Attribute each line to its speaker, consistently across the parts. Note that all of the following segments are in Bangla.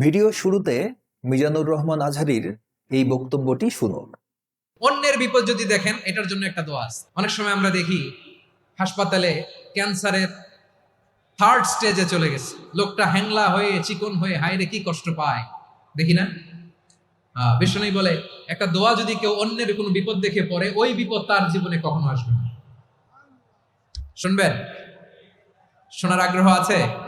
Speaker 1: ভিডিও শুরুতে মিজানুর রহমান আজহারির এই বক্তব্যটি শুনুন।
Speaker 2: অন্যের বিপদ যদি দেখেন এটার জন্য একটা দোয়া আছে। অনেক সময় আমরা দেখি হাসপাতালে ক্যান্সারের থার্ড স্টেজে চলে গেছে। লোকটা হ্যাংলা হয়ে চিকন হয়ে হাইরে কি কষ্ট পায়? দেখি না? আহ, বিষ্ণু বলে একটা দোয়া যদি কেউ অন্যের কোনো বিপদ দেখে পড়ে ওই বিপদ তার জীবনে কখনো আসবে না। শুনবেন? শোনার আগ্রহ আছে?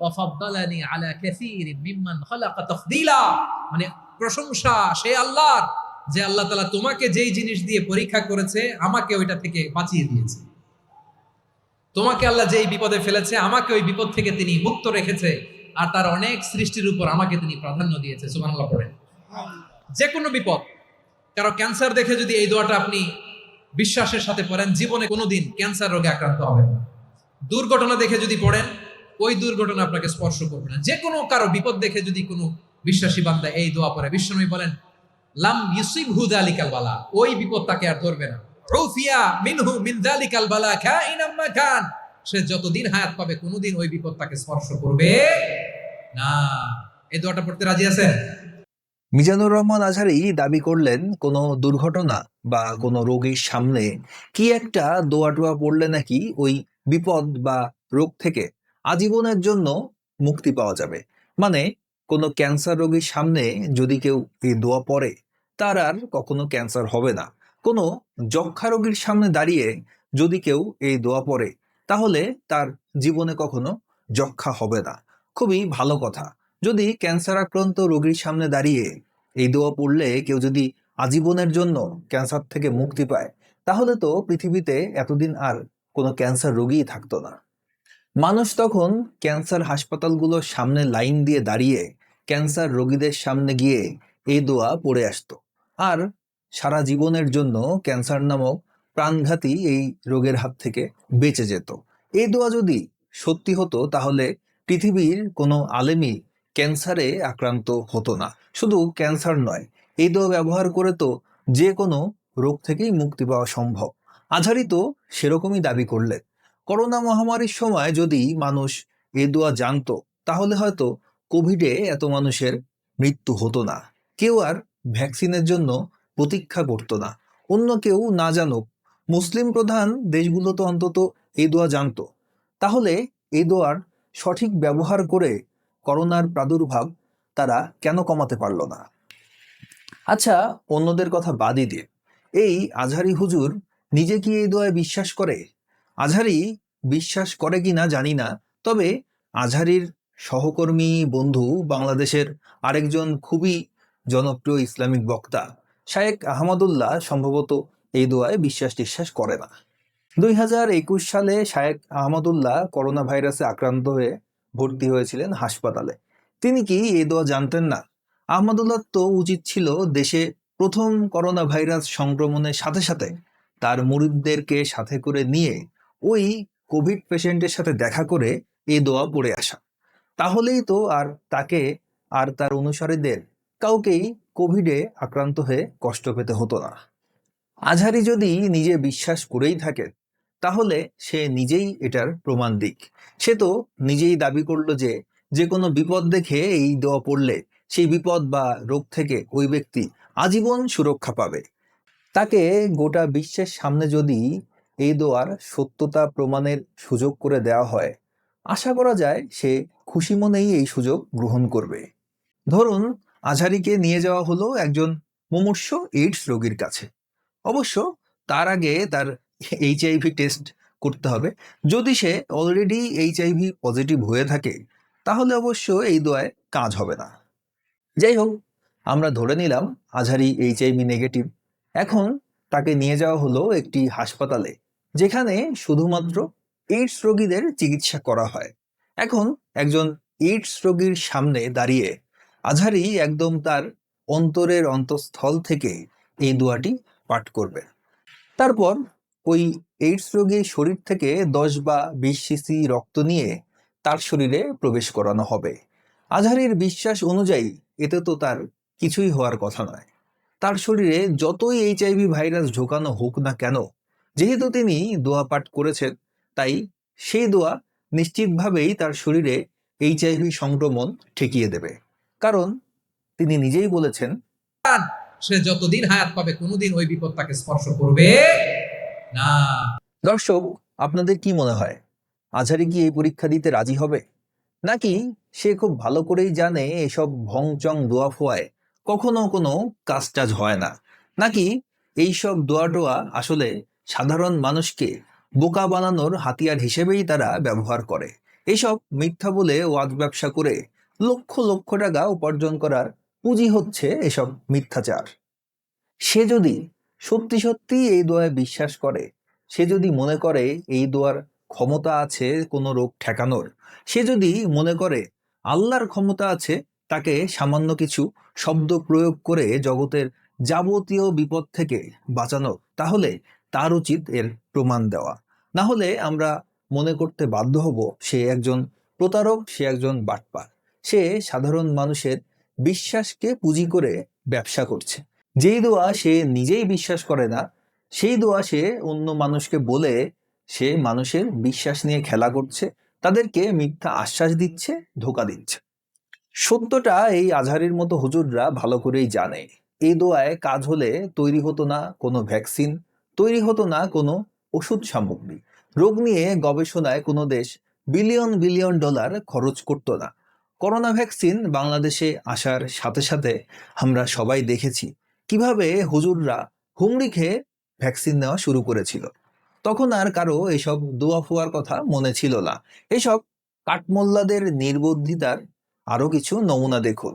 Speaker 2: আলা মিম্মান মানে প্রশংসা, সে আল্লাহর, যে আল্লাহ তোমাকে যেই জিনিস দিয়ে পরীক্ষা করেছে, আমাকে ওইটা থেকে বাঁচিয়ে দিয়েছে। তোমাকে আল্লাহ যেই বিপদে ফেলেছে, আমাকে ওই বিপদ থেকে তিনি মুক্ত রেখেছে, আর তার অনেক সৃষ্টির উপর আমাকে তিনি প্রাধান্য দিয়েছে। সুবহানাল্লাহ পড়েন। যে কোনো বিপদ, কারও ক্যান্সার দেখে যদি এই দোয়াটা আপনি বিশ্বাসের সাথে পড়েন, জীবনে কোনোদিন ক্যান্সার রোগে আক্রান্ত হবেন না। দুর্ঘটনা দেখে যদি পড়েন ওই দুর্ঘটনা আপনাকে স্পর্শ করবে না। যে কোনো কারও বিপদ দেখে যদি কোনো বিশ্বাসী বান্দা এই দোয়া পড়ে, বিশ্বনবী বলেন, লাম ইউসিব হু দালিকাল বালা ওই বিপদ তাকে আর ধরবে না। রুফিয়া মিনহু মিন দালিকাল বালা খাইনাম মা খান সে যতদিন হায়াত পাবে কোনোদিন ওই বিপদ তাকে স্পর্শ করবে না। এই দোয়াটা পড়তে রাজি আছেন?
Speaker 1: মিজানুর রহমান আজহারি দাবি করলেন, কোনো দুর্ঘটনা বা কোনো রোগীর সামনে কি একটা দোয়া টোয়া পড়লে নাকি ওই বিপদ বা রোগ থেকে আজীবনের জন্য মুক্তি পাওয়া যাবে। মানে কোনো ক্যান্সার রোগীর সামনে যদি কেউ এই দোয়া পড়ে, তার আর কখনো ক্যান্সার হবে না। কোনো যক্ষা রোগীর সামনে দাঁড়িয়ে যদি কেউ এই দোয়া পড়ে, তাহলে তার জীবনে কখনো যক্ষা হবে না। খুবই ভালো কথা। যদি ক্যান্সার আক্রান্ত রোগীর সামনে দাঁড়িয়ে এই দোয়া পড়লে কেউ যদি আজীবনের জন্য ক্যান্সার থেকে মুক্তি পায়, তাহলে তো পৃথিবীতে এতদিন আর কোনো ক্যান্সার রোগীই থাকতো না। মানুষ তখন ক্যান্সার হাসপাতালগুলোর সামনে লাইন দিয়ে দাঁড়িয়ে ক্যান্সার রোগীদের সামনে গিয়ে এই দোয়া পড়ে আসতো। আর সারা জীবনের জন্য ক্যান্সার নামক প্রাণঘাতী এই রোগের হাত থেকে বেঁচে যেত। এই দোয়া যদি সত্যি হতো, তাহলে পৃথিবীর কোনো আলেমই ক্যান্সারে আক্রান্ত হতো না। শুধু ক্যান্সার নয় এই দোয়া ব্যবহার করে তো যে কোনো রোগ থেকেই মুক্তি পাওয়া সম্ভব। আজহারি তো সেরকমই দাবি করলেন। করোনা মহামারীর সময় যদি মানুষ এ দোয়া জানতো, তাহলে হয়তো কোভিডে এত মানুষের মৃত্যু হতো না। কেউ আর ভ্যাকসিনের জন্য প্রতীক্ষা করতো না। অন্য কেউ না জানুক, মুসলিম প্রধান দেশগুলো তো অন্তত এ দোয়া জানতো। তাহলে এ দোয়ার সঠিক ব্যবহার করে করোনার প্রাদুর্ভাব তারা কেন কমাতে পারল না? আচ্ছা অন্যদের কথা বাদই দিন এই আজহারি হুজুর নিজে কি এই দোয়ায় বিশ্বাস করে? আজহারি বিশ্বাস করে কি না জানি না, তবে আজহারির সহকর্মী বন্ধু বাংলাদেশের আরেকজন খুবই জনপ্রিয় ইসলামিক বক্তা শায়েক আহমদুল্লাহ সম্ভবত এই দোয়ায় বিশ্বাস টিশ্বাস করে না। দুই হাজার একুশ সালে শায়েক আহমদুল্লাহ করোনা ভাইরাসে আক্রান্ত হয়ে ভর্তি হয়েছিলেন হাসপাতালে। তিনি কি এই দোয়া জানতেন না? আহমদুল্লাহ তো উচিত ছিল দেশে প্রথম করোনা ভাইরাস সংক্রমণের সাথে সাথে তার মুরিদদেরকে সাথে করে নিয়ে ওই কোভিড পেশেন্টের সাথে দেখা করে এই দোয়া পড়ে আসা। তাহলেই তো আর তাকে আর তার অনুসারীদের কাউকেই কোভিডে আক্রান্ত হয়ে কষ্ট পেতে হতো না। আজহারি যদি নিজে বিশ্বাস করেই থাকে, তাহলে সে নিজেই এটার প্রমাণ দিক। সে তো নিজেই দাবি করল যে যে কোনো বিপদ দেখে এই দোয়া পড়লে সেই বিপদ বা রোগ থেকে ওই ব্যক্তি আজীবন সুরক্ষা পাবে। তাকে গোটা বিশ্বের সামনে যদি এই দোয়ার সত্যতা প্রমাণের সুযোগ করে দেওয়া হয়। আশা করা যায় সে খুশি মনেই এই সুযোগ গ্রহণ করবে। ধরুন, আজহারিকে নিয়ে যাওয়া হলো একজন মুমূর্ষ এইডস রোগীর কাছে। অবশ্য তার আগে তার এইচআইভি টেস্ট করতে হবে। যদি সে অলরেডি এইচআইভি পজিটিভ হয়ে থাকে, তাহলে অবশ্য এই দোয়ায় কাজ হবে না। যাই হোক, আমরা ধরে নিলাম আজহারি এইচআইভি নেগেটিভ। এখন তাকে নিয়ে যাওয়া হলো একটি হাসপাতালে। যেখানে শুধুমাত্র এইডস রোগীদের চিকিৎসা করা হয়। এখন একজন এইডস রোগীর সামনে দাঁড়িয়ে আজহারি একদম তার অন্তরের অন্তঃস্থল থেকে এই দোয়াটি পাঠ করবে। তারপর ওই এইডস রোগীর শরীর থেকে দশ বা বিশ সিসি রক্ত নিয়ে তার শরীরে প্রবেশ করানো হবে। আজহারির বিশ্বাস অনুযায়ী এতে তো তার কিছুই হওয়ার কথা নয়। তার শরীরে যতই এইচআইভি ভাইরাস ঢোকানো হোক না কেন যেহেতু তিনি দোয়া পাঠ করেছেন তাই সেই দোয়া নিশ্চিতভাবেই তার শরীরে এইচ এইচআইভি সংক্রমণ ঠেকিয়ে দেবে। কারণ তিনি নিজেই বলেছেন
Speaker 2: সে যতদিন হায়াত পাবে কোনোদিন ওই বিপদ তাকে স্পর্শ করবে না।
Speaker 1: দর্শক আপনাদের কি মনে হয় আজহারি কি এই পরীক্ষা দিতে রাজি হবে? নাকি সে খুব ভালো করেই জানে এসব ভংচং দোয়া ফোয়ায় কখনো কোনো কাজ টাজ হয় না? নাকি এইসব দোয়া টোয়া আসলে সাধারণ মানুষকে বোকা বানানোর হাতিয়ার হিসেবেই তারা ব্যবহার করে। এসব মিথ্যা বলে ওয়াজ ব্যবসা করে লক্ষ লক্ষ টাকা উপার্জন করার পুঁজি হচ্ছে এসব মিথ্যাচার। সে যদি সত্যি সত্যি এই দোয়ায় বিশ্বাস করে, সে যদি মনে করে এই দোয়ার ক্ষমতা আছে কোনো রোগ ঠেকানোর, সে যদি মনে করে আল্লাহর ক্ষমতা আছে, তাকে সামান্য কিছু শব্দ প্রয়োগ করে জগতের যাবতীয় বিপদ থেকে বাঁচানো তাহলে তার উচিত এর প্রমাণ দেওয়া। না হলে আমরা মনে করতে বাধ্য হব সে একজন প্রতারক, সে একজন বাটপার। সে সাধারণ মানুষের বিশ্বাসকে পুঁজি করে ব্যবসা করছে। যেই দোয়া সে নিজেই বিশ্বাস করে না, সেই দোয়া সে অন্য মানুষকে বলে সে মানুষের বিশ্বাস নিয়ে খেলা করছে, তাদেরকে মিথ্যা আশ্বাস দিচ্ছে, ধোকা দিচ্ছে। সত্যটা এই আজহারের মতো হুজুররা ভালো করেই জানে। এই দোয়ায় কাজ হলে তৈরি হতো না কোনো ভ্যাকসিন তৈরি হতো না কোনো ওষুধ সামগ্রী। রোগ নিয়ে গবেষণায় কোনো দেশ বিলিয়ন বিলিয়ন ডলার খরচ করতো না। করোনা ভ্যাকসিন বাংলাদেশে আসার সাথে সাথে আমরা সবাই দেখেছি কীভাবে হুজুররা হুমড়ি খেয়ে ভ্যাকসিন নেওয়া শুরু করেছিল। তখন আর কারও এসব দোয়া ফোয়ার কথা মনে ছিল না। এসব কাঠমোল্লাদের নির্বুদ্ধিতার আরও কিছু নমুনা দেখুন।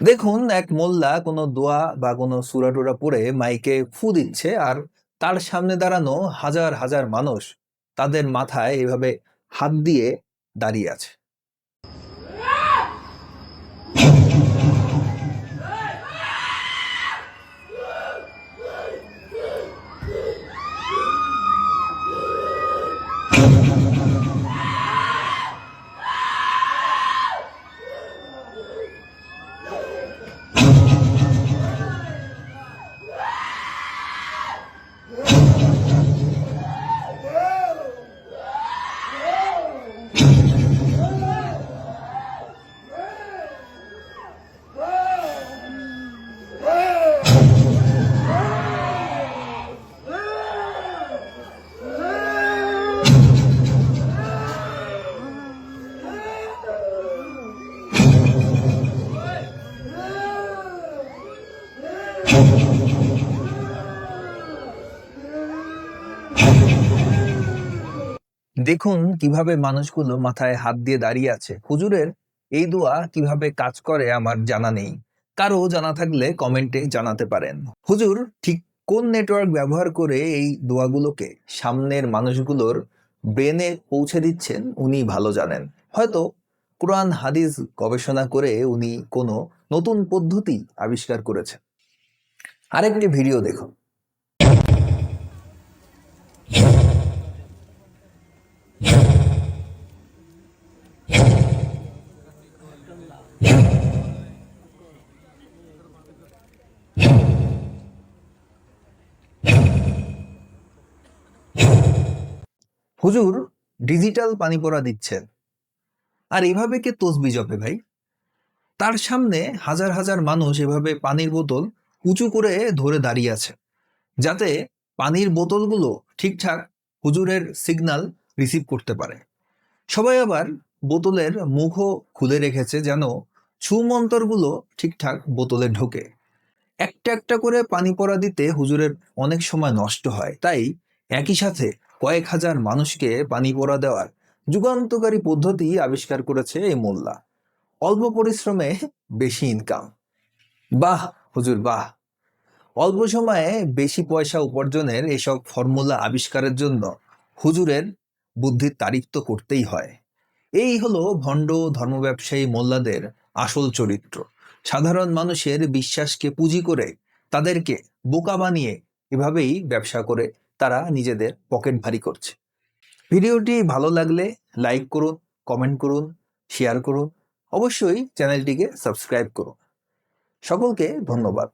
Speaker 1: দেখুন এক মোল্লা কোনো দোয়া বা কোনো সুরাটুরা পরে মাইকে ফু দিচ্ছে আর তার সামনে দাঁড়ানো হাজার হাজার মানুষ তাদের মাথায় এভাবে হাত দিয়ে দাঁড়িয়ে আছে। দেখুন কীভাবে মানুষগুলো মাথায় হাত দিয়ে দাঁড়িয়ে আছে। হুজুরের এই দোয়া কীভাবে কাজ করে আমার জানা নেই। কারও জানা থাকলে কমেন্টে জানাতে পারেন। হুজুর, ঠিক কোন নেটওয়ার্ক ব্যবহার করে এই দোয়াগুলোকে সামনের মানুষগুলোর ব্রেনে পৌঁছে দিচ্ছেন উনি ভালো জানেন। হয়তো কোরআন, হাদিস গবেষণা করে উনি কোনো নতুন পদ্ধতি আবিষ্কার করেছেন। আরেকটি ভিডিও দেখুন। হুজুর, ডিজিটাল পানি পড়া দিচ্ছেন আর এভাবে কে তসবি জপে ভাই? তার সামনে হাজার হাজার মানুষ এভাবে পানির বোতল উঁচু করে ধরে দাঁড়িয়ে আছে, যাতে পানির বোতলগুলো ঠিকঠাক হুজুরের সিগন্যাল রিসিভ করতে পারে। সবাই আবার বোতলের মুখও খুলে রেখেছে যেন ছুমন্তরগুলো ঠিকঠাক বোতলে ঢোকে। একটা একটা করে পানি পড়া দিতে হুজুরের অনেক সময় নষ্ট হয়। তাই একই সাথে কয়েক হাজার মানুষকে পানি পড়া দেওয়ার যুগান্তকারী পদ্ধতি আবিষ্কার করেছে এই মোল্লা। অল্প পরিশ্রমে বেশি ইনকাম বাহ হুজুর, বাহ। অল্প সময়ে বেশি পয়সা উপার্জনের এসব ফর্মুলা আবিষ্কারের জন্য হুজুরের বুদ্ধির তারিফ তো করতেই হয়। এই হলো ভণ্ড ধর্ম ব্যবসায়ী মোল্লাদের আসল চরিত্র। সাধারণ মানুষের বিশ্বাসকে পুঁজি করে তাদেরকে বোকা বানিয়ে এভাবেই ব্যবসা করে তারা নিজেদের পকেট ভারী করছে। ভিডিওটি ভালো লাগলে লাইক করুন, কমেন্ট করুন, শেয়ার করুন, অবশ্যই চ্যানেলটিকে সাবস্ক্রাইব করুন। সকলকে ধন্যবাদ।